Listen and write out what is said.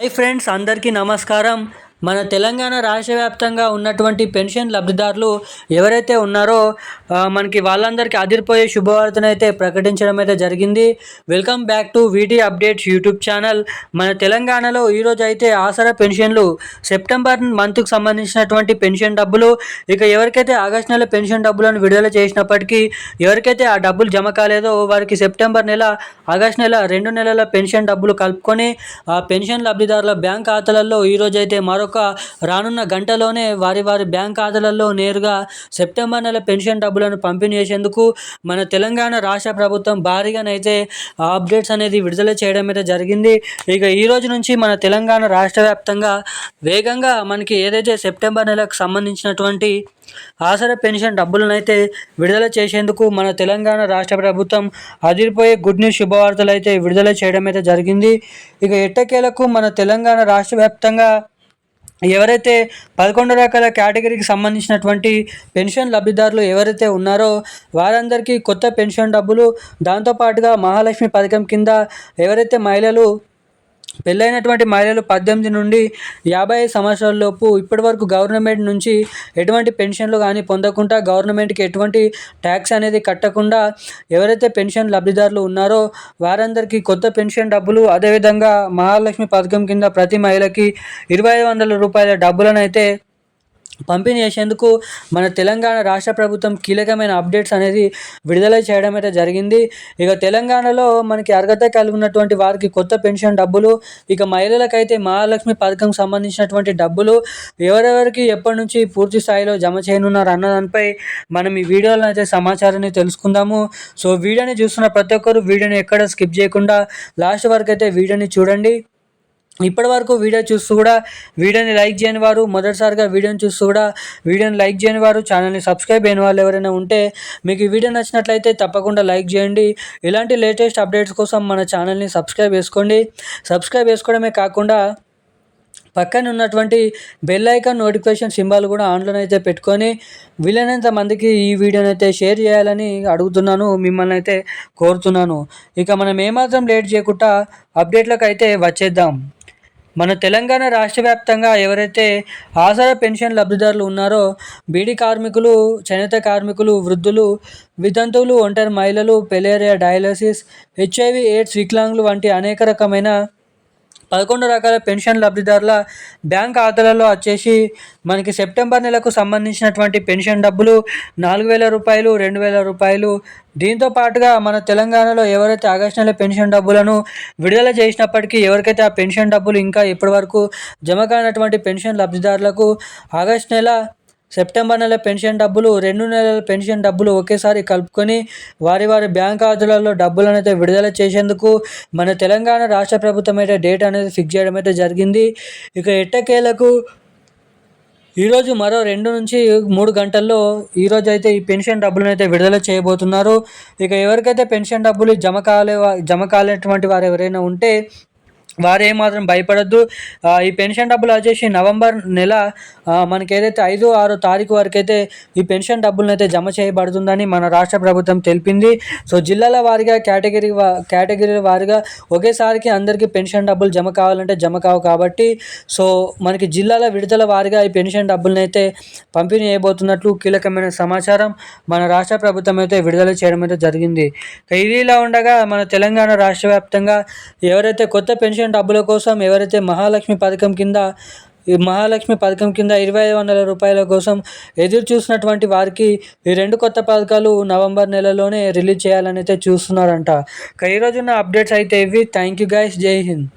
Hi friends అందరికీ నమస్కారం మన తెలంగాణ రాష్ట్ర వ్యాప్తంగా ఉన్నటువంటి పెన్షన్ లబ్ధిదారులు ఎవరైతే ఉన్నారో మనకి వాళ్ళందరికీ అదిరిపోయే శుభవార్తను అయితే ప్రకటించడం అయితే జరిగింది. Welcome back to VT updates YouTube channel మన తెలంగాణలో ఈరోజు అయితే ఆసరా పెన్షన్లు సెప్టెంబర్ మంత్కి సంబంధించినటువంటి పెన్షన్ డబ్బులు ఇక ఎవరికైతే ఆగస్ట్ నెల పెన్షన్ డబ్బులను విడుదల చేసినప్పటికీ ఎవరికైతే ఆ డబ్బులు జమ కాలేదో వారికి సెప్టెంబర్ నెల ఆగస్ట్ నెల రెండు నెలల పెన్షన్ డబ్బులు కలుపుకొని ఆ పెన్షన్ లబ్ధిదారుల బ్యాంక్ ఖాతాలలో ఈరోజు అయితే మరో మరొక రానున్న గంటలోనే వారి వారి బ్యాంక్ ఖాతాలలో నేరుగా సెప్టెంబర్ నెల పెన్షన్ డబ్బులను పంపిణీ చేసేందుకు మన తెలంగాణ రాష్ట్ర ప్రభుత్వం భారీగానైతే అప్డేట్స్ అనేది విడుదల చేయడం అయితే జరిగింది. ఇక ఈ రోజు నుంచి మన తెలంగాణ రాష్ట్ర వ్యాప్తంగా వేగంగా మనకి ఏదైతే సెప్టెంబర్ నెలకు సంబంధించినటువంటి ఆసరా పెన్షన్ డబ్బులను అయితే విడుదల చేసేందుకు మన తెలంగాణ రాష్ట్ర ప్రభుత్వం అదిరిపోయే గుడ్ న్యూస్ శుభవార్తలు అయితే విడుదల చేయడం అయితే జరిగింది. ఇక ఎట్టకేలకు మన తెలంగాణ రాష్ట్ర వ్యాప్తంగా ఎవరైతే పదకొండు రకాల కేటగిరీకి సంబంధించినటువంటి పెన్షన్ లబ్ధిదారులు ఎవరైతే ఉన్నారో వారందరికీ కొత్త పెన్షన్ డబ్బులు దాంతోపాటుగా మహాలక్ష్మి పథకం కింద ఎవరైతే మహిళలు పెళ్ళైనటువంటి మహిళలు పద్దెనిమిది నుండి యాభై సంవత్సరాలలోపు సంవత్సరాల లోపు ఇప్పటివరకు గవర్నమెంట్ నుంచి ఎటువంటి పెన్షన్లు కానీ పొందకుండా గవర్నమెంట్కి ఎటువంటి ట్యాక్స్ అనేది కట్టకుండా ఎవరైతే పెన్షన్ లబ్ధిదారులు ఉన్నారో వారందరికీ కొత్త పెన్షన్ డబ్బులు అదేవిధంగా మహాలక్ష్మి పథకం కింద ప్రతి మహిళకి ఇరవై ఐదు వందల రూపాయల డబ్బులను అయితే పంపిణీ చేసేందుకు మన తెలంగాణ రాష్ట్ర ప్రభుత్వం కీలకమైన అప్డేట్స్ అనేది విడుదల చేయడం అయితే జరిగింది. ఇక తెలంగాణలో మనకి అర్హత కలిగి ఉన్నటువంటి వారికి కొత్త పెన్షన్ డబ్బులు ఇక మహిళలకైతే మహాలక్ష్మి పథకం సంబంధించినటువంటి డబ్బులు ఎవరెవరికి ఎప్పటి నుంచి పూర్తి స్థాయిలో జమ చేయనున్నారు అన్న దానిపై మనం ఈ వీడియోలో అయితే సమాచారాన్ని తెలుసుకుందాము. సో వీడియోని చూస్తున్న ప్రతి ఒక్కరు వీడియోని ఎక్కడ స్కిప్ చేయకుండా లాస్ట్ వరకు అయితే వీడియోని చూడండి. ఇప్పటి వరకు వీడియో చూస్తూ కూడా వీడియోని లైక్ చేయని వారు మొదటిసారిగా వీడియోని చూస్తూ కూడా వీడియోని లైక్ చేయని వారు ఛానల్ని సబ్స్క్రైబ్ అయిన వాళ్ళు ఎవరైనా ఉంటే మీకు ఈ వీడియో నచ్చినట్లయితే తప్పకుండా లైక్ చేయండి. ఇలాంటి లేటెస్ట్ అప్డేట్స్ కోసం మన ఛానల్ని సబ్స్క్రైబ్ చేసుకోండి. సబ్స్క్రైబ్ చేసుకోవడమే కాకుండా పక్కన ఉన్నటువంటి బెల్ ఐకాన్ నోటిఫికేషన్ సింబల్ కూడా ఆన్లో అయితే పెట్టుకొని వీలైనంత మందికి ఈ వీడియోని అయితే షేర్ చేయాలని అడుగుతున్నాను మిమ్మల్ని అయితే కోరుతున్నాను. ఇక మనం ఏమాత్రం లేట్ చేయకుండా అప్డేట్లకు అయితే వచ్చేద్దాం. మన తెలంగాణ రాష్ట్ర వ్యాప్తంగా ఎవరైతే ఆసరా పెన్షన్ లబ్ధిదారులు ఉన్నారో బీడీ కార్మికులు చేనేత కార్మికులు వృద్ధులు వితంతువులు ఒంటరి మహిళలు పెలేరియా డయాలసిస్ హెచ్ఐవి ఎయిడ్స్ వికలాంగులు వంటి అనేక రకమైన పదకొండు రకాల పెన్షన్ లబ్ధిదారుల బ్యాంక్ ఖాతాలలో వచ్చేసి మనకి సెప్టెంబర్ నెలకు సంబంధించినటువంటి పెన్షన్ డబ్బులు నాలుగు వేల రూపాయలు రెండు వేల రూపాయలు. దీంతో పాటుగా మన తెలంగాణలో ఎవరైతే ఆగస్టు నెల పెన్షన్ డబ్బులను విడుదల చేసినప్పటికీ ఎవరికైతే ఆ పెన్షన్ డబ్బులు ఇంకా ఇప్పటివరకు జమ కానటువంటి పెన్షన్ లబ్ధిదారులకు ఆగస్టు నెల సెప్టెంబర్ నెల పెన్షన్ డబ్బులు రెండు నెలల పెన్షన్ డబ్బులు ఒకేసారి కలుపుకొని వారి వారి బ్యాంక్ ఖాతాలలో డబ్బులను అయితే విడుదల చేసేందుకు మన తెలంగాణ రాష్ట్ర ప్రభుత్వం అయితే డేట్ అనేది ఫిక్స్ చేయడం అయితే జరిగింది. ఇక ఎట్టకేలకు ఈరోజు మరో రెండు నుంచి మూడు గంటల్లో ఈరోజు అయితే ఈ పెన్షన్ డబ్బులను అయితే విడుదల చేయబోతున్నారు. ఇక ఎవరికైతే పెన్షన్ డబ్బులు జమ కాలే జమ కాలేటువంటి వారు ఎవరైనా ఉంటే వారు ఏమాత్రం భయపడద్దు ఈ పెన్షన్ డబ్బులు వచ్చేసి నవంబర్ నెల మనకేదైతే మనకి ఏదైతే ఐదు ఆరో తారీఖు వరకు అయితే ఈ పెన్షన్ డబ్బులను అయితే జమ చేయబడుతుందని మన రాష్ట్ర ప్రభుత్వం తెలిపింది. సో జిల్లాల వారిగా కేటగిరీ కేటగిరీల వారిగా ఒకేసారికి అందరికీ పెన్షన్ డబ్బులు జమ కావాలంటే జమ కావు కాబట్టి సో మనకి జిల్లాల విడుదల వారిగా ఈ పెన్షన్ డబ్బులను అయితే పంపిణీ చేయబోతున్నట్లు కీలకమైన సమాచారం మన రాష్ట్ర ప్రభుత్వం అయితే విడుదల చేయడం అయితే జరిగింది. ఇదిలా ఇది ఇలా ఉండగా మన తెలంగాణ రాష్ట్ర వ్యాప్తంగా ఎవరైతే కొత్త పెన్షన్ డబ్బుల కోసం ఎవరైతే మహాలక్ష్మి పథకం కింద ఈ మహాలక్ష్మి పథకం కింద ఇరవై ఐదు వందల రూపాయల కోసం ఎదురు చూసినటువంటి వారికి ఈ రెండు కొత్త పథకాలు నవంబర్ నెలలోనే రిలీజ్ చేయాలని అయితే చూస్తున్నారంట. ఇక ఈరోజున్న అప్డేట్స్ అయితే ఇవి. థ్యాంక్ యూ గైస్ జై హింద్.